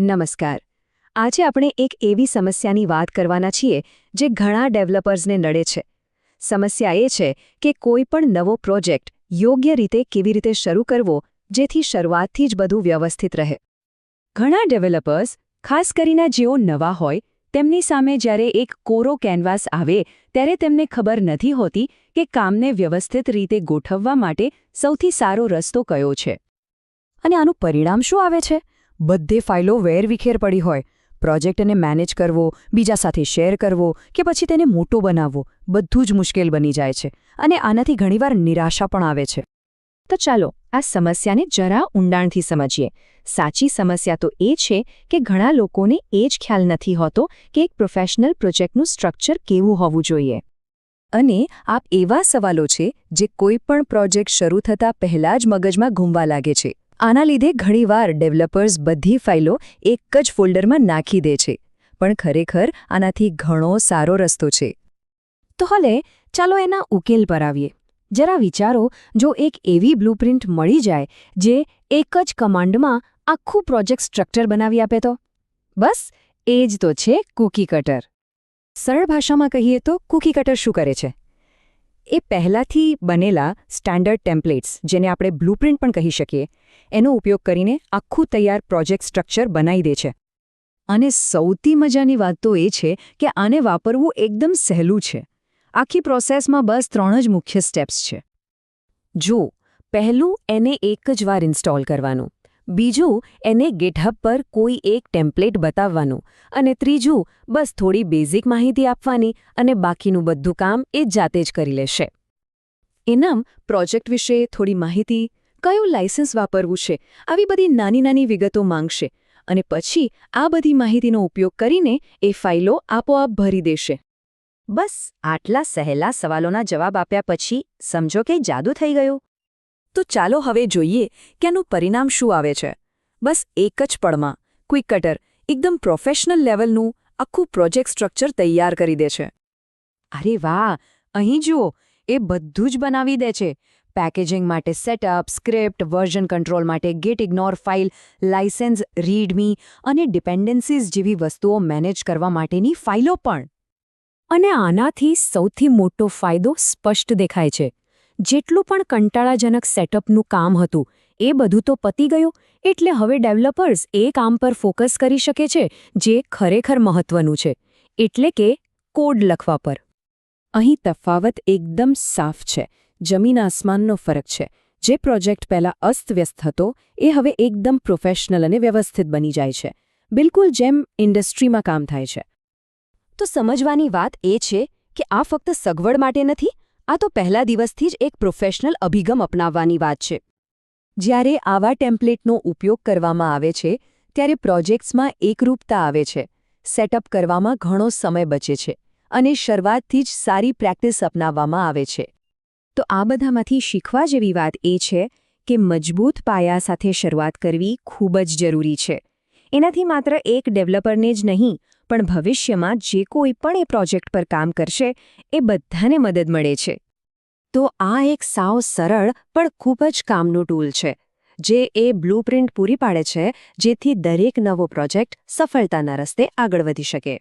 નમસ્કાર. આજે આપણે એક એવી સમસ્યાની વાત કરવાના છીએ જે ઘણા ડેવલપર્સને નડે છે. સમસ્યા એ છે કે કોઈ પણ નવો પ્રોજેક્ટ યોગ્ય રીતે કેવી રીતે શરૂ કરવો જેથી શરૂઆતથી જ બધું વ્યવસ્થિત રહે. ઘણા ડેવલપર્સ, ખાસ કરીને જેઓ નવા હોય, તેમની સામે જ્યારે એક કોરો કેનવાસ આવે ત્યારે તેમને ખબર નથી હોતી કે કામને વ્યવસ્થિત રીતે ગોઠવવા માટે સૌથી સારો રસ્તો કયો છે. અને આનું પરિણામ શું આવે છે? બધે ફાઇલો વેરવિખેર પડી હોય. પ્રોજેક્ટને મેનેજ કરવો, બીજા સાથે શેર કરવો કે પછી તેને મોટો બનાવવો, બધું જ મુશ્કેલ બની જાય છે અને આનાથી ઘણીવાર નિરાશા પણ આવે છે. તો ચાલો, આ સમસ્યાને જરા ઊંડાણથી સમજીએ. સાચી સમસ્યા તો એ છે કે ઘણા લોકોને એ જ ખ્યાલ નથી હોતો કે એક પ્રોફેશનલ પ્રોજેક્ટનું સ્ટ્રક્ચર કેવું હોવું જોઈએ. અને આપ એવા સવાલો છે જે કોઈ પણ પ્રોજેક્ટ શરૂ થતાં પહેલાં જ મગજમાં ઘૂમવા લાગે છે. આના લીધે ઘણીવાર ડેવલપર્સ બધી ફાઇલો એક જ ફોલ્ડરમાં નાખી દે છે, પણ ખરેખર આનાથી ઘણો સારો રસ્તો છે. તો હલે, ચાલો એના ઉકેલ પર આવીએ. જરા વિચારો, જો એક એવી બ્લુપ્રિન્ટ મળી જાય, જે એક જ કમાન્ડમાં આખું પ્રોજેક્ટ સ્ટ્રક્ચર બનાવી આપે તો? બસ, એ જ તો છે કૂકી કટર. સરળ ભાષામાં કહીએ તો કૂકી કટર શું કરે છે? એ પહેલાંથી બનેલા સ્ટાન્ડર્ડ ટેમ્પલેટ્સ જેને આપણે બ્લુપ્રિન્ટ પણ કહી શકીએ, એનો ઉપયોગ કરીને આખું તૈયાર પ્રોજેક્ટ સ્ટ્રક્ચર બનાવી દે છે. અને સૌથી મજાની વાત તો એ છે કે આને વાપરવું એકદમ સહેલું છે. આખી પ્રોસેસમાં બસ ત્રણ જ મુખ્ય સ્ટેપ્સ છે. જો પહેલું એને એક જ વાર ઇન્સ્ટોલ કરવાનું. બીજું, એને ગેટહબ પર કોઈ એક ટેમ્પલેટ બતાવવાનું અને ત્રીજું, બસ થોડી બેઝિક માહિતી આપવાની અને બાકીનું બધું કામ એ જાતે જ કરી લેશે. ઇનામ પ્રોજેક્ટ વિશે થોડી માહિતી, કયું લાયસન્સ વાપરવું છે, આવી બધી નાની નાની વિગતો માંગશે અને પછી આ બધી માહિતીનો ઉપયોગ કરીને એ ફાઇલો આપોઆપ ભરી દેશે. બસ, આટલા સહેલા સવાલોના જવાબ આપ્યા પછી સમજો કે જાદુ થઈ ગયું. તો ચાલો હવે જોઈએ કે આનું પરિણામ શું આવે છે. બસ એક જ પળમાં ક્વિક કટર એકદમ પ્રોફેશનલ લેવલનું આખું પ્રોજેક્ટ સ્ટ્રક્ચર તૈયાર કરી દે છે. અરે વાહ! અહીં જુઓ, એ બધું જ બનાવી દે છે. પેકેજિંગ માટે સેટઅપ સ્ક્રિપ્ટ વર્ઝન કંટ્રોલ માટે git ignore file licence readme અને ડિપેન્ડન્સીઝ જેવી વસ્તુઓ મેનેજ કરવા માટેની ફાઇલો પણ. અને આનાથી સૌથી મોટો ફાયદો સ્પષ્ટ દેખાય છે. જેટલું પણ કંટાળાજનક સેટઅપનું કામ હતું, એ બધું તો પતી ગયું, એટલે હવે ડેવલપર્સ એ કામ પર ફોકસ કરી શકે છે, જે ખરેખર મહત્વનું છે, એટલે કે કોડ લખવા પર. અહીં તફાવત એકદમ સાફ છે, જમીન આસમાનનો ફરક છે, જે પ્રોજેક્ટ પહેલાં અસ્તવ્યસ્ત હતો, એ હવે એકદમ પ્રોફેશનલ અને વ્યવસ્થિત બની જાય છે, બિલકુલ જેમ ઇન્ડસ્ટ્રીમાં કામ થાય છે. તો સમજવાની વાત એ છે કે આ ફક્ત સગવડ માટે નથી આ તો પહેલા દિવસથી જ એક પ્રોફેશનલ અભિગમ અપનાવવાની વાત છે. જ્યારે આવા ટેમ્પલેટનો ઉપયોગ કરવામાં આવે છે, ત્યારે પ્રોજેક્ટ્સમાં એકરૂપતા આવે છે સેટઅપ કરવામાં ઘણો સમય બચે છે અને શરૂઆતથી જ સારી પ્રેક્ટિસ અપનાવવામાં આવે છે. તો આ બધામાંથી શીખવા જેવી વાત એ છે કે મજબૂત પાયા સાથે શરૂઆત કરવી ખૂબ જ જરૂરી છે. એનાથી માત્ર એક ડેવલપરને જ નહીં પણ ભવિષ્યમાં જે કોઈ પણ એ પ્રોજેક્ટ પર કામ કરશે, એ બધાને મદદ મળે છે. તો આ એક સાવ સરળ પણ ખૂબ જ કામનું ટૂલ છે, જે એ બ્લુપ્રિન્ટ પૂરી પાડે છે, જેથી દરેક નવો પ્રોજેક્ટ સફળતાના રસ્તે આગળ વધી શકે.